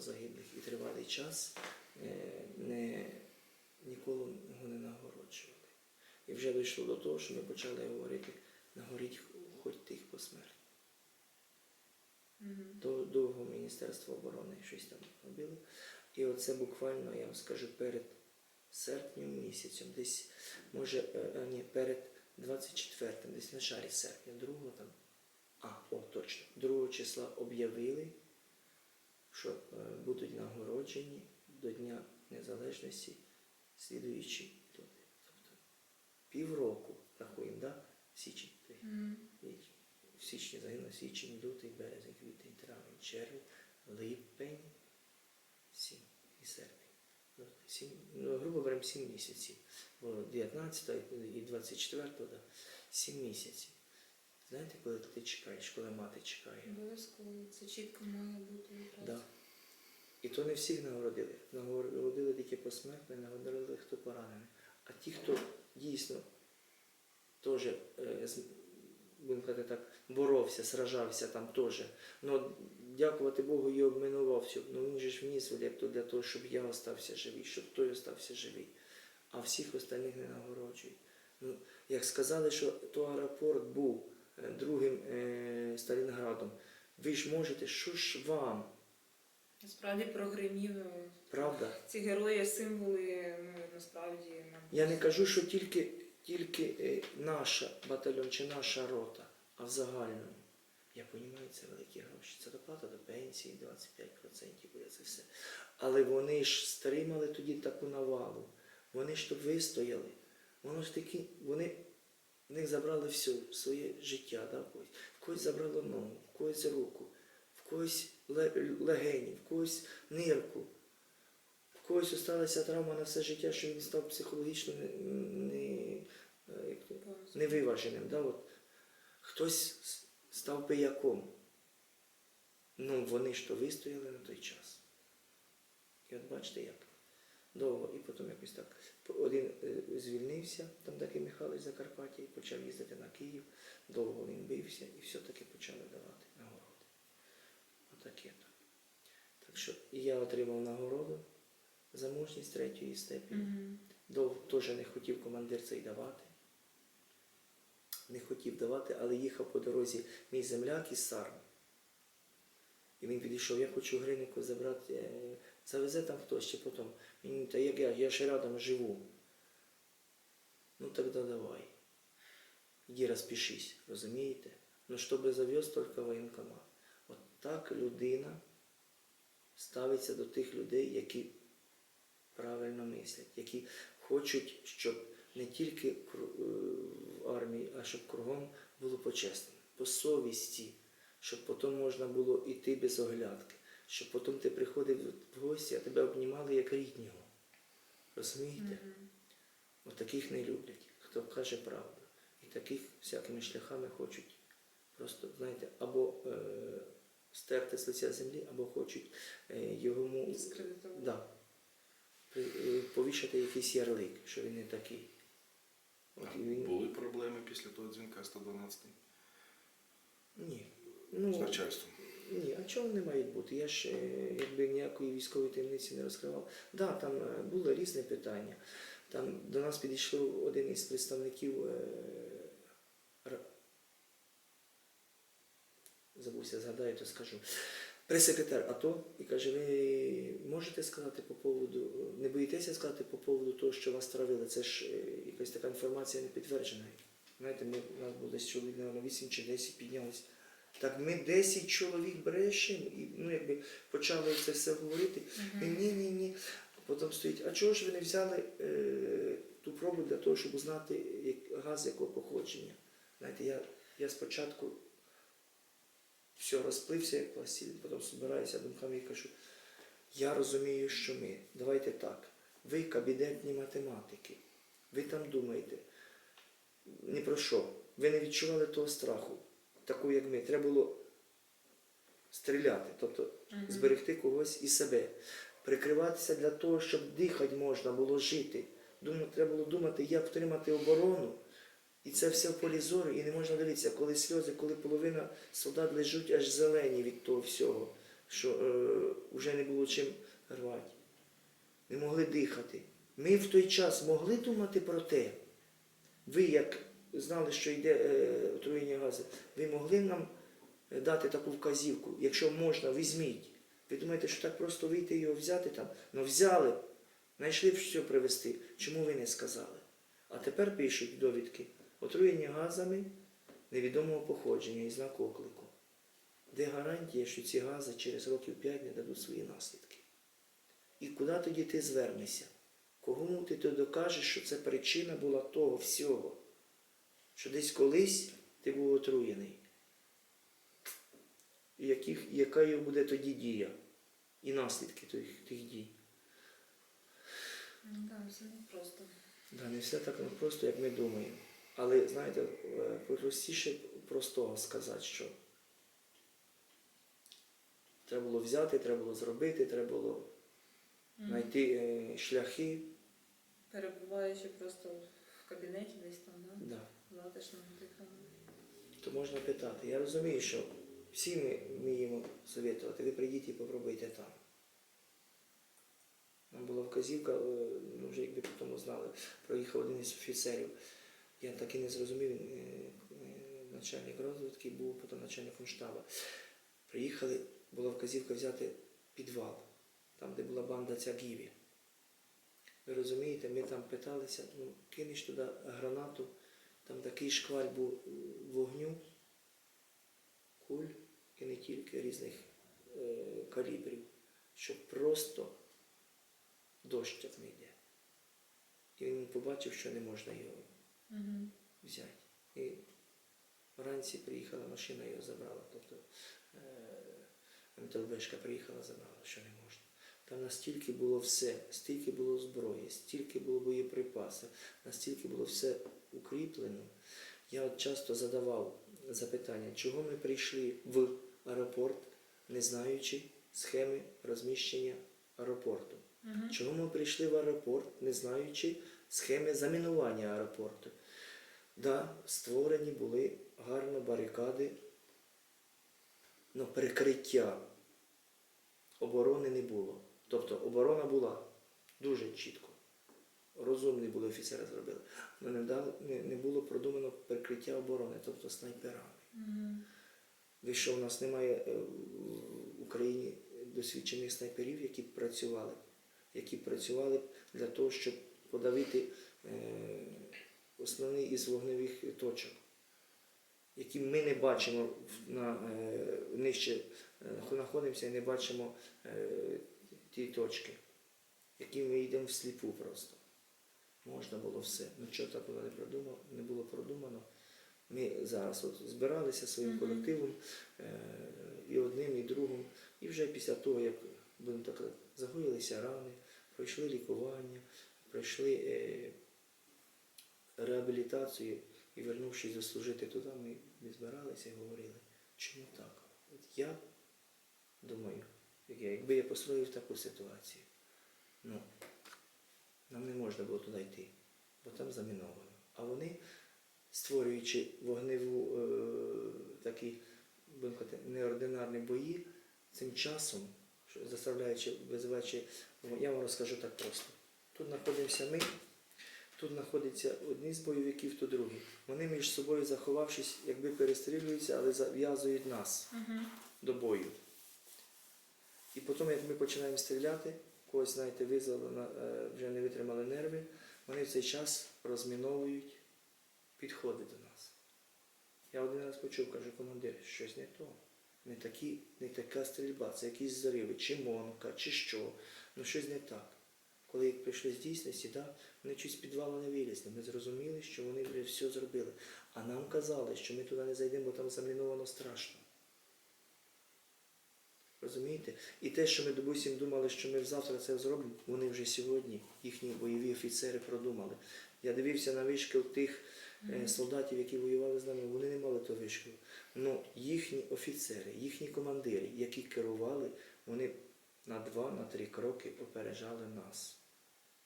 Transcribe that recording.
багато загиблих і тривалий час е, не, ніколи його не нагороджували. І вже дійшло до того, що ми почали говорити, нагоріть хоч тих посмертно. До довго Міністерство оборони щось там робило. І оце буквально, я вам скажу, перед серпнем місяцем, десь, може, е, е, ні, перед 24-м, десь на шарі серпня, 2 там, а, о, точно, 2 числа об'явили, що е, будуть нагороджені до Дня Незалежності слідуючі люди. Тобто півроку рахуємо, да? Січень. І в січні загинуло січень, лютий, березень, квітень, травень, червень, липень, сім і серпень. Ну, сім, ну, грубо беремо 7 місяців. Було 19 і 24, да, 7 місяців. Знаєте, коли ти чекаєш, коли мати чекає? Обов'язково це чітко має бути. Да. І то не всіх нагородили. Нагородили тільки посмертно, нагородили, хто поранений. А ті, хто дійсно теж, е, будемо казати так, боровся, сражався там теж. Ну, дякувати Богу, і обминував все. Ну він же ж вніс то для того, щоб я остався живий, щоб той остався живий. А всіх остальних не нагороджують. Ну, як сказали, що то аеропорт був другим е, Сталінградом, ви ж можете, що ж вам? Насправді прогримів е, Правда? ці герої, символи, ну насправді нам. Я не кажу, що тільки, тільки е, наша батальйон чи наша рота, а в загальному. Я розумію, це великі гроші. Це доплата до пенсії, 25% буде це все. Але вони ж стримали тоді таку навалу. Вони ж то вистояли. Воно ж таки, вони в них забрали все, своє життя, да, в когось. В когось забрало ногу, в когось руку, в когось легені, в когось нирку. В когось осталася травма на все життя, що він став психологічно не, не, е, невиваженим. Да? От. Хтось став пияком. Ну, вони ж то вистояли на той час. І от бачите як. Довго, і потім якось так. Один е, звільнився, там такий Михайлович Закарпаття, і почав їздити на Київ. Довго він бився і все-таки почали давати нагороди. Отаке то. Так що і я отримав нагороду за мужність третьої степені. Мгм. Довго теж не хотів командир цей давати. Не хотів давати, але їхав по дорозі мій земляк із Сарм. І він підійшов, я хочу Гринику забрати, е, завезе там хтось чи потім. Він, та як я, я ще рядом живу. Ну тоді давай. Іди розпишись, розумієте? Ну, щоб завез тільки воєнкомат. От так людина ставиться до тих людей, які правильно мислять, які хочуть, щоб не тільки е, в армії, а щоб кругом було почесно, по совісті, щоб потім можна було йти без оглядки, щоб потім ти приходив в гості, а тебе обнімали як ріднього. Розумієте? Мгм. От таких не люблять, хто каже правду. І таких всякими шляхами хочуть просто, знаєте, або е, стерти з лиця землі, або хочуть е, йому да, при- е, повішати якийсь ярлик, що він не такий. От і він... Були проблеми після того дзвінка 112 Ні. З Ну, начальством. ні, а чого не мають бути? Я ж якби ніякої військової таємниці не розкривав. Так, да, там е, було різне питання. Там до нас підійшов один із представників. е, Забувся, згадаю, то скажу. Прес-секретар АТО і каже, ви можете сказати по поводу, не боїтеся сказати по поводу того, що вас травили? Це ж е, якась така інформація не підтверджена. Знаєте, ми, у нас було десь чоловік, на 8 чи 10 піднялось. Так ми 10 чоловік брешемо, і ну, якби почали це все говорити. І Мгм. ні, ні, ні. Потім стоїть, а чого ж ви не взяли е, ту пробу для того, щоб узнати як, газ якого походження? Знаєте, я, я спочатку все розплився як пластилін, потім збираюся думками і кажу, я розумію, що ми, давайте так, ви кабінетні математики, ви там думаєте, ні про що, ви не відчували того страху, таку, як ми. Треба було стріляти, тобто Мгм. зберегти когось і себе, прикриватися для того, щоб дихати можна було жити. Думаю, треба було думати, як втримати оборону. І це все в полі зору, і не можна дивитися, коли сльози, коли половина солдат лежуть аж зелені від того всього, що е, вже не було чим рвати. Не могли дихати. Ми в той час могли думати про те. Ви, як знали, що йде е, отруєння газу, ви могли нам е, дати таку вказівку, якщо можна, візьміть. Ви думаєте, що так просто вийти його взяти там? Ну взяли, знайшли що привезти. Чому ви не сказали? А тепер пишуть довідки. Отруєння газами невідомого походження і знак оклику. Де гарантія, що ці гази через років 5 не дадуть свої наслідки? І куди тоді ти звернешся? Кому ти то докажеш, що це причина була того всього? Що десь колись ти був отруєний? І яких, яка його буде тоді дія? І наслідки тих, тих дій? Ну так, все просто. Да, не все так просто, як ми думаємо. Але знаєте, е, простіше простого сказати, що треба було взяти, треба було зробити, треба було знайти е, шляхи. Перебуваючи просто в кабінеті десь там, да? Да. То можна питати. Я розумію, що всі ми вміємо совєтувати. Ви прийдіть і попробуйте там. Нам була вказівка, е, ну вже якби потім знали, проїхав один із офіцерів. Я так і не зрозумів, е, е, начальник розвідки був, потім начальником штабу. Приїхали, була вказівка взяти підвал, там, де була банда ця Гіві. Ви розумієте, ми там питалися, ну, кинеш туди гранату, там такий шкваль був вогню, куль і не тільки різних е, калібрів, що просто дощ так не йде. І він побачив, що не можна його Угу. взяти. І вранці приїхала машина, його забрала. Тобто е, МТЛБшка приїхала, забрала, що не можна. Там настільки було все, стільки було зброї, стільки було боєприпасів, настільки було все укріплено. Я от часто задавав запитання, чого ми прийшли в аеропорт, не знаючи схеми розміщення аеропорту. Угу. Чому ми прийшли в аеропорт, не знаючи схеми замінування аеропорту? Да, створені були гарно барикади, але перекриття оборони не було. Тобто оборона була дуже чітко. Розумні були офіцери зробили. Але не, дали, не, не було продумано перекриття оборони, тобто снайперами. Угу. Ви що, у нас немає е, в Україні досвідчених снайперів, які б працювали, які б працювали для того, щоб подавити е, основний із вогневих точок, які ми не бачимо на, е, нижче е, знаходимося і не бачимо е, ті точки, які ми йдемо всліпу просто. Можна було все. Ну чого так було не продумано, не було продумано. Ми зараз от збиралися своїм колективом е, і одним, і другим. І вже після того, як будемо так загоїлися рани, пройшли лікування, пройшли е, реабілітацію і вернувшись заслужити туди, ми не збиралися і говорили, чому так? От я думаю, якби я построїв таку ситуацію, ну, нам не можна було туди йти, бо там заміновано. А вони, створюючи вогневу е, такі неординарні бої, цим часом, заставляючи, визиваючи, я вам розкажу так просто. Тут знаходимося ми, тут знаходяться одні з бойовиків, то другі. Вони між собою заховавшись, якби перестрілюються, але зав'язують нас Угу. до бою. І потім, як ми починаємо стріляти, когось, знаєте, визвали, е, вже не витримали нерви, вони в цей час розміновують підходи до нас. Я один раз почув, каже, командир, щось не то. Не, такі, не така стрільба, це якісь зариви, чи монка, чи що. Ну щось не так. Коли їх прийшли з дійсності, да, вони чуть з підвалу не вилізли. Ми зрозуміли, що вони вже все зробили. А нам казали, що ми туди не зайдемо, бо там заміновано страшно. Розумієте? І те, що ми, допустим, думали, що ми завтра це зробимо, вони вже сьогодні, їхні бойові офіцери продумали. Я дивився на вишкіл тих е, солдатів, які воювали з нами, вони не мали того вишкілу. Ну, їхні офіцери, їхні командири, які керували, вони на два, на три кроки попереджали нас.